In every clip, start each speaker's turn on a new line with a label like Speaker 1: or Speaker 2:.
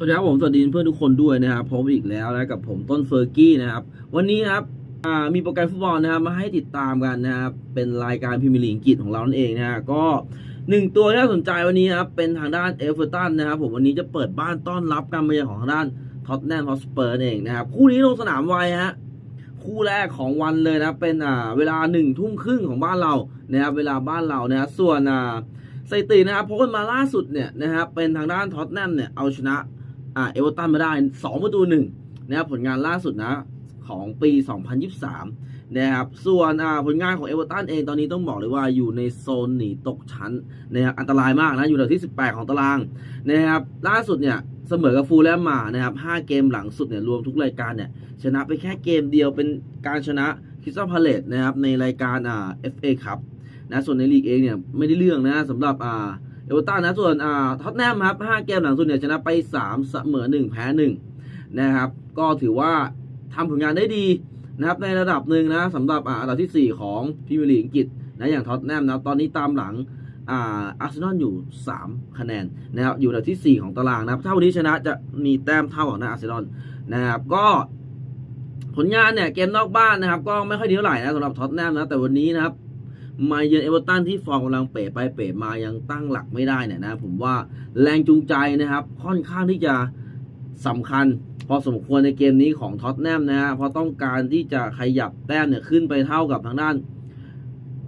Speaker 1: สวัสดีครับผมสวัสดีเพื่อนทุกคนด้วยนะครับพบอีกแล้วนะกับผมต้นเฟอร์กี้นะครับ วันนี้ครับมีโปรแกรมฟุตบอลนะครับมาให้ติดตามกันนะครับเป็นรายการพรีเมียร์ลีกอังกฤษของเรานั่นเองนะฮะก็หนึ่งตัวที่น่าสนใจวันนี้ครับเป็นทางด้านเอเวอร์ตันนะครับผมวันนี้จะเปิดบ้านต้อนรับการมาเยือนของทางด้านท็อตแนมฮอสเปอร์เองนะครับคู่นี้ลงสนามไวฮะคู่แรกของวันเลยนะเป็นอ่าเวลาหนึ่งทุ่มครึ่งของบ้านเรานะครับเวลาบ้านเรานะครับส่วนอ่าสถิตินะครับพบกันมาล่าสุดเนี่ยนะครับเป็นทางด้านท็อตแนมเนี่ยเอาชนะ อ่าเอเวอร์ตันมาได้2ประตูหนึ่งนะครับผลงานล่าสุดนะของปี 2023 นะครับ ส่วนผลงานของเอเวอร์ตันเองตอนนี้ต้องบอกเลยว่าอยู่ในโซนหนีตกชั้นนะครับอันตรายมากนะ อยู่อันดับที่ 18 ของตารางนะครับล่าสุดเนี่ยเสมอกับฟูลแลมมานะครับ 5 เกมหลังสุดเนี่ยรวมทุกรายการเนี่ยชนะไปแค่เกมเดียวเป็นการชนะคริสตัลพาเลตนะครับในรายการอ่า FA ครับนะส่วนในลีกเองเนี่ยไม่ได้เรื่องนะสำหรับอ่า เอเวอร์ตันนะส่วนอ่าท็อตแนมครับ5เกมหลังสุดเนี่ยชนะไป3เสมอ1แพ้1นะครับ ก็ถือว่าทำผลงานได้ดีนะครับในระดับหนึ่งนะสำหรับอ่าอันดับที่ 4 ของพรีเมียร์ลีกอังกฤษนะอย่างท็อตแนมนะตอนนี้ตามหลังอ่าอาร์เซนอลอยู่ 3 คะแนนนะครับอยู่อันดับที่ 4 ของตารางนะครับถ้าวันนี้ชนะจะมีแต้มเท่าของนะอาร์เซนอลนะครับก็ผลงานเนี่ยเกมนอกบ้านนะครับ ก็ไม่ค่อยดีเท่าไหร่นะสำหรับท็อตแนมนะแต่วันนี้นะครับ มาเยือนเอเวอร์ตันที่ฟอร์มกำลังเป๋ไปเป๋มายังตั้งหลักไม่ได้เนี่ยนะผมว่าแรงจูงใจนะครับ ค่อนข้างที่จะสำคัญ พอสมควรในเกมนี้ของท็อตแนมนะฮะเพราะต้องการที่จะขยับแต้มเนี่ยขึ้นไปเท่ากับทางด้าน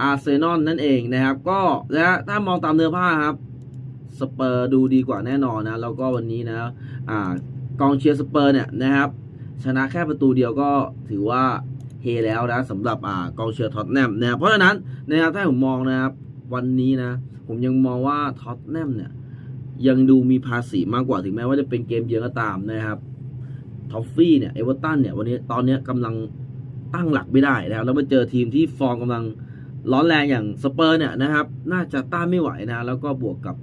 Speaker 1: อาร์เซนอลนั่นเองนะครับ ก็และถ้ามองตามเนื้อผ้าครับสเปอร์ดูดีกว่าแน่นอนนะ แล้วก็วันนี้นะอ่ากองเชียร์สเปอร์เนี่ยนะครับ ชนะแค่ประตูเดียวก็ถือว่า เฮแล้วนะสำหรับอ่ากองเชียร์ท็อตแนมนะครับเพราะฉะนั้นนะครับถ้าผมมองนะครับวันนี้นะ ผมยังมองว่าท็อตแนมเนี่ยยังดูมีภาษีมากกว่าถึงแม้ว่าจะเป็นเกมเยือนก็ตามนะครับท็อฟฟี่เนี่ยเอเวอร์ตันเนี่ยวันนี้ตอนนี้กำลังตั้งหลักไม่ได้นะครับแล้วมาเจอทีมที่ฟอร์มกำลังร้อนแรงอย่างสเปอร์เนี่ยนะครับ น่าจะต้านไม่ไหวนะ แล้วก็บวกกับ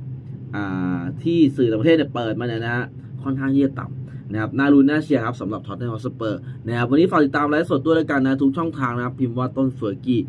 Speaker 1: ที่สื่อต่างประเทศเนี่ยเปิดมาเนี่ยนะฮะค่อนข้างที่จะต่ำ นะครับน่ารุ้นน่าเชียร์ครับสำหรับท็อตแนมฮอสเปอร์นะครับวันนี้ฝากติดตามไลฟ์สดด้วด้วกันนะทุกช่องทางนะครับพิมพ์ว่าต้นเฟอร์กี้